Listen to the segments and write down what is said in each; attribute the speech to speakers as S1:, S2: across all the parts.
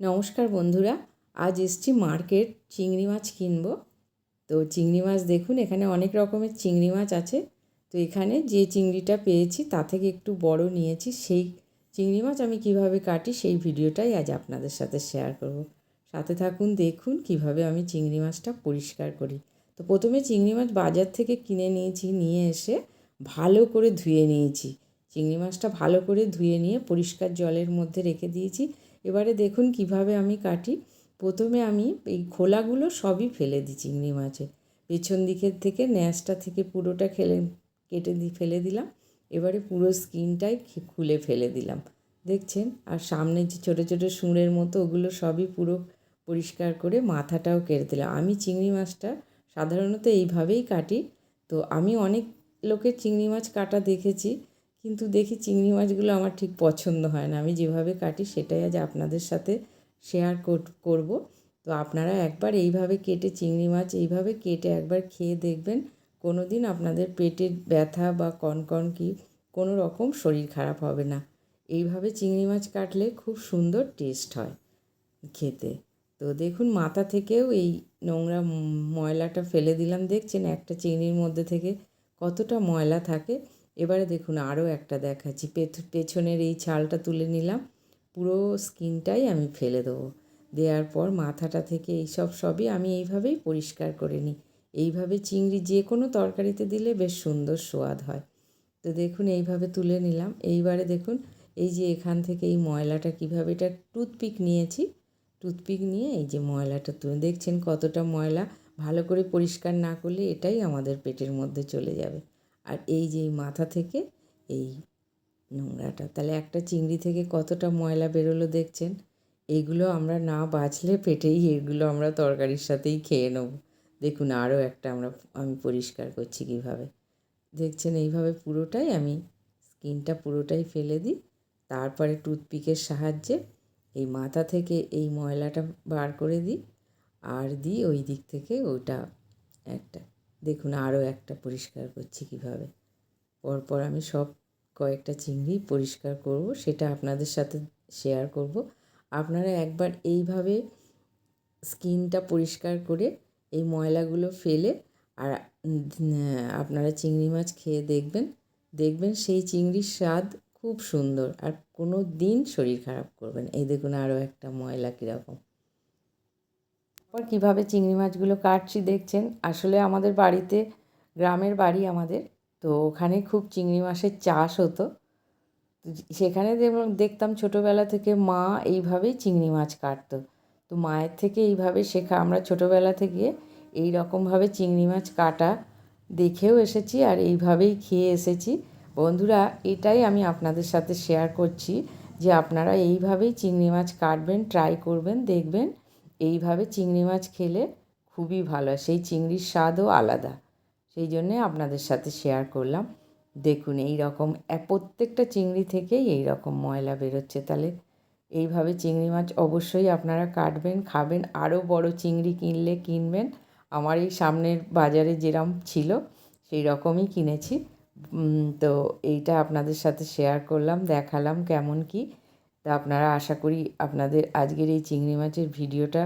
S1: নমস্কার বন্ধুরা, আজ এসছি মার্কেট চিংড়ি মাছ কিনব। তো চিংড়ি মাছ দেখুন, এখানে অনেক রকমের চিংড়ি মাছ আছে। তো এখানে যে চিংড়িটা পেয়েছি, তা থেকে একটু বড় নিয়েছি। সেই চিংড়ি মাছ আমি কীভাবে কাটি, সেই ভিডিওটাই আজ আপনাদের সাথে শেয়ার করব। সাথে থাকুন, দেখুন কীভাবে আমি চিংড়ি মাছটা পরিষ্কার করি। তো প্রথমে চিংড়ি মাছ বাজার থেকে কিনে নিয়েছি, নিয়ে এসে ভালো করে ধুয়ে নিয়েছি। চিংড়ি মাছটা ভালো করে ধুয়ে নিয়ে পরিষ্কার জলের মধ্যে রেখে দিয়েছি। এবারে দেখুন কীভাবে আমি কাটি। প্রথমে আমি এই খোলাগুলো সবই ফেলে দিই চিংড়ি মাছে। পেছন দিকের থেকে ন্যাসটা থেকে পুরোটা খেলে, কেটে দিয়ে ফেলে দিলাম। এবারে পুরো স্কিনটাই খুলে ফেলে দিলাম। দেখছেন? আর সামনে যে ছোটো ছোটো সুঁড়ের মতো ওগুলো সবই পুরো পরিষ্কার করে মাথাটাও কেটে দিলাম। আমি চিংড়ি মাছটা সাধারণত এইভাবেই কাটি। তো আমি অনেক লোকের চিংড়ি মাছ কাটা দেখেছি। কিন্তু দেখি চিংড়ি মাছগুলো আমার ঠিক পছন্দ হয় না। আমি যেভাবে কাটি সেটাই আজ আপনাদের সাথে শেয়ার করব। তো আপনারা একবার এইভাবে কেটে চিংড়ি মাছ এইভাবে কেটে একবার খেয়ে দেখবেন কোনো দিন আপনাদের পেটের ব্যথা বা কনকন কি কোনো রকম শরীর খারাপ হবে না। এইভাবে চিংড়ি মাছ কাটলে খুব সুন্দর টেস্ট হয় খেতে। তো দেখুন মাথা থেকেও এই নোংরা ময়লাটা ফেলে দিলাম। দেখছেন একটা চিংড়ির মধ্যে থেকে কতটা ময়লা থাকে। এবারে দেখুন আরও একটা দেখাচ্ছি। পেছনের এই ছালটা তুলে নিলাম। পুরো স্কিনটাই আমি ফেলে দেবো। দেওয়ার পর মাথাটা থেকে এইসব সবই আমি এইভাবেই পরিষ্কার করে নিই। এইভাবে চিংড়ি যে কোনো তরকারিতে দিলে বেশ সুন্দর স্বাদ হয়। তো দেখুন এইভাবে তুলে নিলাম। এইবারে দেখুন এই যে এখান থেকে এই ময়লাটা কীভাবে, এটা টুথপিক নিয়েছি। টুথপিক নিয়ে এই যে ময়লাটা তুলে, দেখছেন কতটা ময়লা। ভালো করে পরিষ্কার না করলে এটাই আমাদের পেটের মধ্যে চলে যাবে। আর এই যে মাথা থেকে এই নোংরাটা, তাহলে একটা চিংড়ি থেকে কতটা ময়লা বেরোলো দেখছেন? এইগুলো আমরা না বাঁচলে পেটেই এগুলো আমরা তরকারির সাথেই খেয়ে নেব। দেখুন আরও একটা আমরা, আমি পরিষ্কার করছি কীভাবে। দেখছেন এইভাবে পুরোটাই আমি স্কিনটা পুরোটাই ফেলে দিই, তারপরে টুথপিকের সাহায্যে এই মাথা থেকে এই ময়লাটা বার করে দিই, আর দিই ওই দিক থেকে ওইটা একটা। দেখুন আরও একটা পরিষ্কার করছি কীভাবে। পরপর আমি সব কয়েকটা চিংড়ি পরিষ্কার করব, সেটা আপনাদের সাথে শেয়ার করব। আপনারা একবার এইভাবে স্কিনটা পরিষ্কার করে এই ময়লাগুলো ফেলে আর আপনারা চিংড়ি মাছ খেয়ে দেখবেন দেখবেন সেই চিংড়ির স্বাদ খুব সুন্দর আর কোনো দিন শরীর খারাপ করবেন এই দেখুন আরও একটা ময়লা কীরকম। তারপর কীভাবে চিংড়ি মাছগুলো কাটছি দেখছেন? আসলে আমাদের বাড়িতে, গ্রামের বাড়ি আমাদের, তো ওখানে খুব চিংড়ি মাছের চাষ হতো। সেখানে দেখতাম ছোটোবেলা থেকে মা এইভাবেই চিংড়ি মাছ কাটতো। তো মায়ের থেকে এইভাবে শেখা, আমরা ছোটোবেলা থেকে এই রকমভাবে চিংড়ি মাছ কাটা দেখেও এসেছি আর এইভাবেই খেয়ে এসেছি। বন্ধুরা, এটাই আমি আপনাদের সাথে শেয়ার করছি যে আপনারা এইভাবেই চিংড়ি মাছ কাটবেন ট্রাই করবেন, দেখবেন। এইভাবে চিংড়ি মাছ খেলে খুবই ভালো হয়। সেই চিংড়ির স্বাদও আলাদা। সেই জন্যে আপনাদের সাথে শেয়ার করলাম। দেখুন এই রকম প্রত্যেকটা চিংড়ি থেকেই এই রকম ময়লা বেরোচ্ছে। তাহলে এইভাবে চিংড়ি মাছ অবশ্যই আপনারা কাটবেন, খাবেন। আরও বড় চিংড়ি কিনলে কিনবেন। আমার এই সামনের বাজারে যেরম ছিল সেই রকমই কিনেছি তো এইটা আপনাদের সাথে শেয়ার করলাম, দেখালাম কেমন কি। তা আপনারা আশা করি আপনাদের আজকের এই চিংড়ি মাছের ভিডিওটা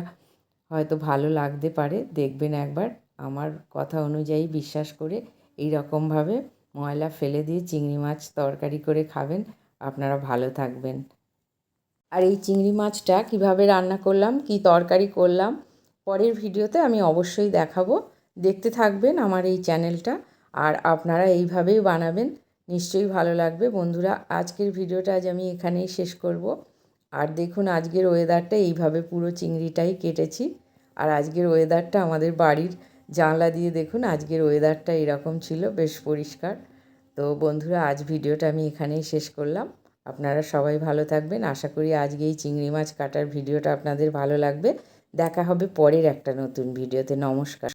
S1: হয়তো ভালো লাগতে পারে। দেখবেন একবার আমার কথা অনুযায়ী বিশ্বাস করে এই রকমভাবে ময়লা ফেলে দিয়ে চিংড়ি মাছ তরকারি করে খাবেন। আপনারা ভালো থাকবেন। আর এই চিংড়ি মাছটা কীভাবে রান্না করলাম, কি তরকারি করলাম, পরের ভিডিওতে আমি অবশ্যই দেখাবো। দেখতে থাকবেন আমার এই চ্যানেলটা। আর আপনারা এইভাবেই বানাবেন। নিশ্চয়ই ভালো লাগবে। বন্ধুরা, আজকের ভিডিওটা আজ আমি এখানেই শেষ করব। আর দেখুন, আজকের ওয়েদারটা এইভাবে পুরো চিংড়িটাই কেটেছি। আর আজকের ওয়েদারটা আমাদের বাড়ির জানলা দিয়ে দেখুন, আজকের ওয়েদারটা এরকম ছিল, বেশ পরিষ্কার। তো বন্ধুরা, আজ ভিডিওটা আমি এখানেই শেষ করলাম। আপনারা সবাই ভালো থাকবেন। আশা করি আজকে এই চিংড়ি মাছ কাটার ভিডিওটা আপনাদের ভালো লাগবে। দেখা হবে পরের একটা নতুন ভিডিওতে। নমস্কার।